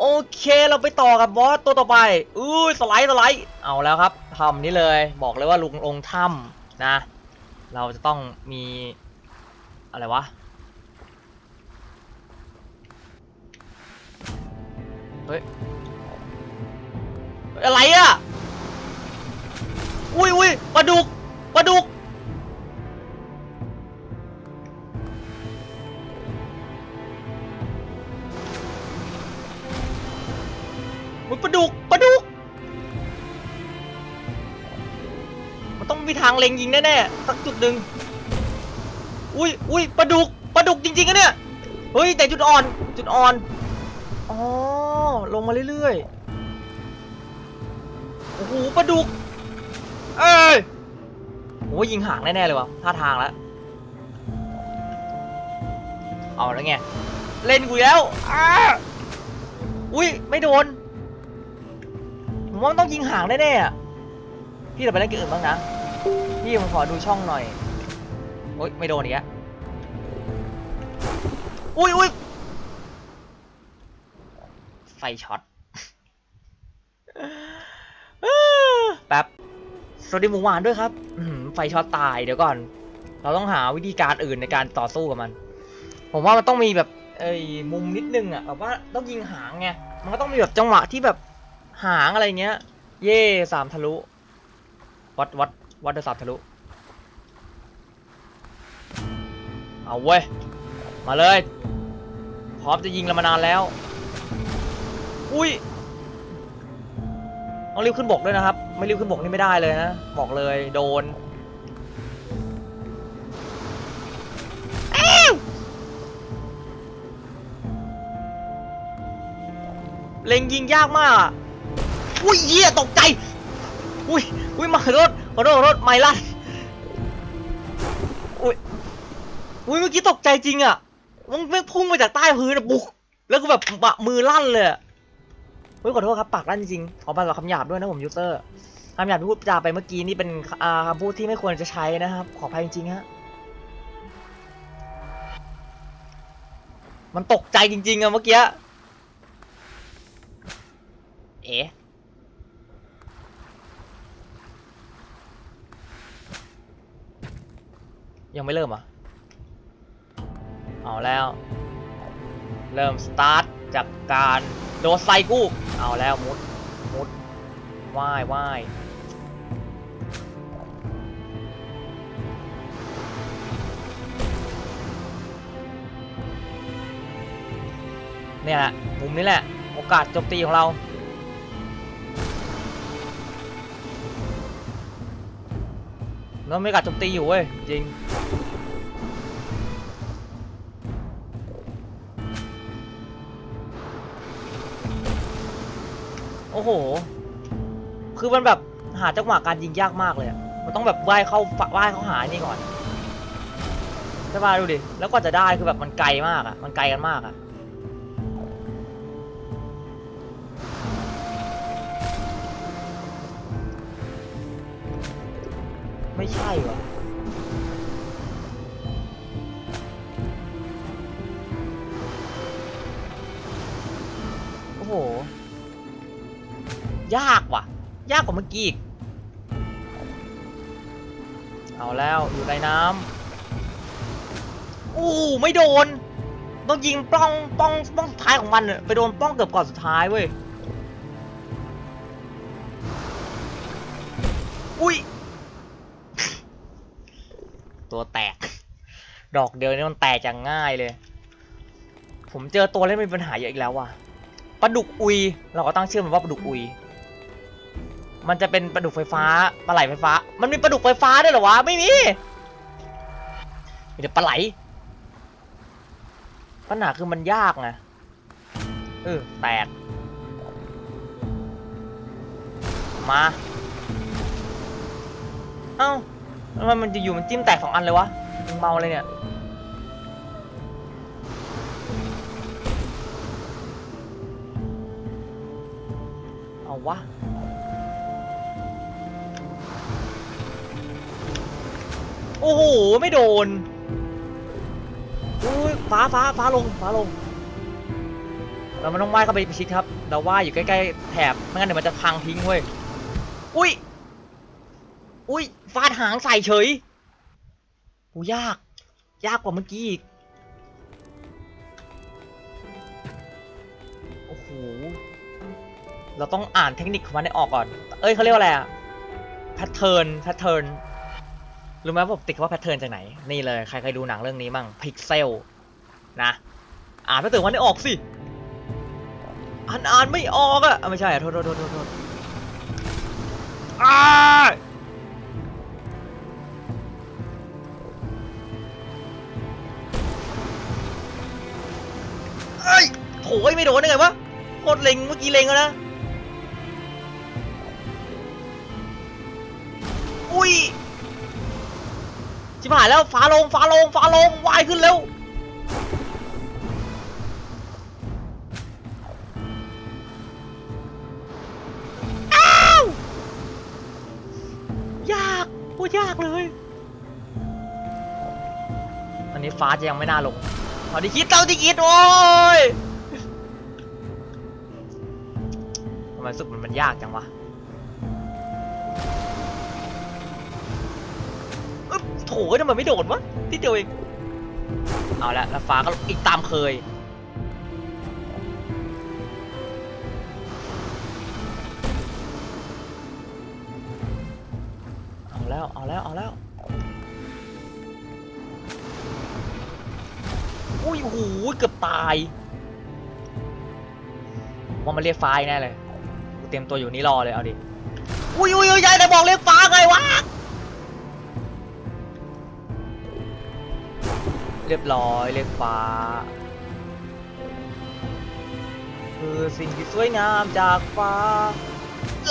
โอเคเราไปต่อกับบอสตัวต่อไปอุ้ยสไลด์สไลด์เอาแล้วครับทำนี้เลยบอกเลยว่าลุงลงถ้ำนะ เราจะต้องมีอะไรวะเฮ้ยอะไรอะอุ้ยอุ้ยปลาดุกปลาดุก กปลาดุก มันต้องมีทางเล็งยิงแน่ๆสักจุดหนึ่งอุ้ยอุ้ยปลาดุกปลาดุกจริงๆอะเนี่ย เฮ้ยแต่จุดอ่อนจุดอ่อน อ๋อ ลงมาเรื่อยๆ โอ้โหปลาดุก เอ้ยโอ้ยยิงห่างแน่ๆเลยวะท่าทางแล้ว เอาแล้วไง เล่นกูแล้วอ้าอุ้ยไม่โดน ผมว่ามันต้องยิงห่างแน่ๆอะพี่เราไปเล่นเกมอื่นบ้างนะ พี่ผมขอดูช่องหน่อย โอ๊ยไม่โดนอีกแล้วอุ้ยอุ้ยไฟช็อตแป๊บ สวัสดีหมูหวานด้วยครับไฟช็อตตายเดี๋ยวก่อน เราต้องหาวิธีการอื่นในการต่อสู้กับมัน ผมว่ามันต้องมีแบบเอ้มุมนิดนึงอะแบบว่าต้องยิงหางไง มันก็ต้องมีแบบจังหวะที่แบบ หางอะไรเงี้ย เย่สามทะลุ วัดวัดวัดเดอะสามทะลุ เอาเว้ย มาเลย พร้อมจะยิงเรามานานแล้ว อุ้ยต้องรีบขึ้นบกด้วยนะครับ ไม่รีบขึ้นบกนี่ไม่ได้เลยนะ บอกเลยโดนอ้าวเล็งยิงยากมาก อุ้ยเหี้ยตกใจ อุ้ยอุ้ยมาขอโทษขอโทษขอโทษไม่ลั่นอุ้ยอุ้ยเมื่อกี้ตกใจจริงอะมันมันพุ่งมาจากใต้พื้นอะบุกแล้วก็แบบบะมือลั่นเลยอะเฮ้ยขอโทษครับปากลั่นจริงขอไปกับคำหยาบด้วยนะผมยูเซอร์คำหยาบที่พูดจาไปเมื่อกี้นี่เป็นอ่าคำพูดที่ไม่ควรจะใช้นะครับ ขออภัยจริงๆฮะมันตกใจจริงๆอะเมื่อกี้ เอ๋ ยังไม่เริ่มอะเอาแล้ว เริ่มสตาร์ทจากการโดดใส่กูเอาแล้วมุดมุดว่ายว่ายเนี่ยแหละมุมนี้แหละ โอกาสโจมตีของเรา แล้วไม่กัดโจมตีอยู่เว้ย จริง โอ้โห คือมันแบบหาจังหวะการยิงยากมากเลยมันต้องแบบว่ายเข้าฝว่ายเข้าหานี่ก่อนใช่ป่ะดูดิ แล้วก็จะได้คือแบบมันไกลมากอะมันไกลกันมากอะ ไม่ใช่วะโอ้โห ยากว่ะ ยากกว่าเมื่อกี้อีก เอาแล้วอยู่ในน้ำอู้ไม่โดน ต้องยิงป้องป้องป้องสุดท้ายของมันไปโดนป้องเกือบก่อนสุดท้ายเว้ย อุ้ย ตัวแตก ดอกเดียวนี่มันแตกอย่างง่ายเลย ผมเจอตัวเล่นมีปัญหาเยอะอีกแล้วว่ะปลาดุกอุย เราก็ตั้งชื่อมันว่าปลาดุกอุย มันจะเป็นปลาดุกไฟฟ้าปลาไหลไฟฟ้า มันมีปลาดุกไฟฟ้าด้วยเหรอวะ ไม่มี มีแต่ปลาไหล ปัญหาคือมันยากไงเออแตก มา เอ้า ทำไมมันจะอยู่มันจิ้มแตกสองอันเลยวะมึงเมาเลยเนี่ย เอาวะ โอ้โห ไม่โดนอุ้ยฟ้าฟ้าฟ้าลงฟ้าลงเอเราไม่ต้องว่ายเข้าไปประชิดครับ เราว่ายอยู่ใกล้ๆแถบ ไม่งั้นเดี๋ยวมันจะพังทิ้งเว้ย อุ้ย อุ้ยฟาดหางใส่เฉยโอ้ยาก ยากกว่าเมื่อกี้อีก โอ้โห เราต้องอ่านเทคนิคของมันให้ออกก่อน เอ้ยเขาเรียกว่าอะไรอะแพทเทิร์น แพทเทิร์น รู้ไหมผมติดคำว่าแพทเทิร์นจากไหน นี่เลย ใครเคยดูหนังเรื่องนี้มั่งพิกเซล นะ อ่านแพทเทิร์นมันให้ออกสิ อ่านอ่านไม่ออกอะไม่ใช่อะโทษโทษโทษโทษโทษอ้า โถยไม่โดนได้ไงวะโคตรเล็งเมื่อกี้เล็งแล้วนะอุ้ยชิบหายแล้วฟ้าลงฟ้าลงฟ้าลงวายขึ้นเร็วอ้าวยากโคตรยากเลย อันนี้ฟ้าจะยังไม่น่าลงเท่าที่คิดเท่าที่คิด โอ้ย มรู้สึกมันมันยากจังวะโถทำไมไม่โดดวะที่เดียวเองเอาละแล้วฟ้าก็อีกตามเคยเอาแล้วเอาแล้วเอาแล้วอุ้ยโอ้โหเกือบตายว่ามันเรียกไฟแน่เลย เตรียมตัวอยู่นี่รอเลยเอาดิ อุ้ยอุ้ยอุ้ยยายแต่บอกเรียกฟ้าไงวะ เรียบร้อยเรียกฟ้า คือสิ่งที่สวยงามจากฟ้า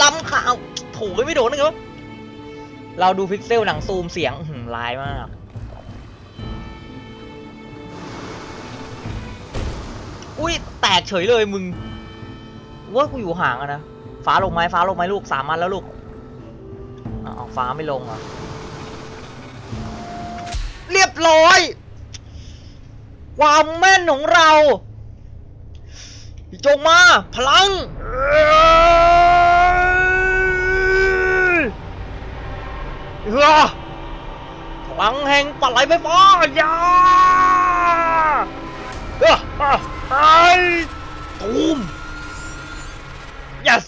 ล้ำข่าวโถูไม่โดนนะครับ เราดูพิกเซลหนังซูมเสียงอื้อหือลายมากอุ้ยแตกเฉยเลยมึงว่ากูอยู่ห่างอะนะ ฟ้าลงไหมฟ้าลงไหมลูกสามอันแล้วลูกอ้าฟ้าไม่ลงอะเรียบร้อย ความแม่นของเราจงมาพลังเฮ้อพลังแห่งปลาไหลไฟฟ้าย่าเฮ้อไอ้ตูม yes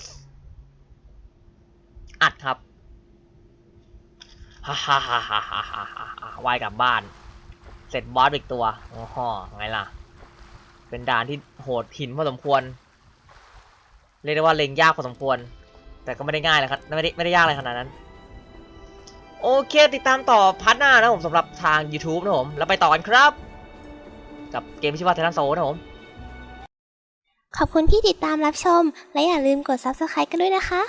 อัดครับ ฮ่าฮ่าฮ่าฮ่าฮ่าฮ่าฮ่าว่ายกลับบ้าน เสร็จบอสอีกตัวโอ้โหไงล่ะ เป็นด่านที่โหดหินพอสมควร เรียกได้ว่าเล็งยากพอสมควร แต่ก็ไม่ได้ง่ายเลยครับ ไม่ได้ไม่ได้ยากอะไรขนาดนั้น โอเค ติดตามต่อพาร์ทหน้านะผมสำหรับทาง YouTube นะผม แล้วไปต่อกันครับ กับเกมที่ชื่อว่าไททันโซนะผม ขอบคุณที่ติดตามรับชม และอย่าลืมกด subscribe กันด้วยนะคะ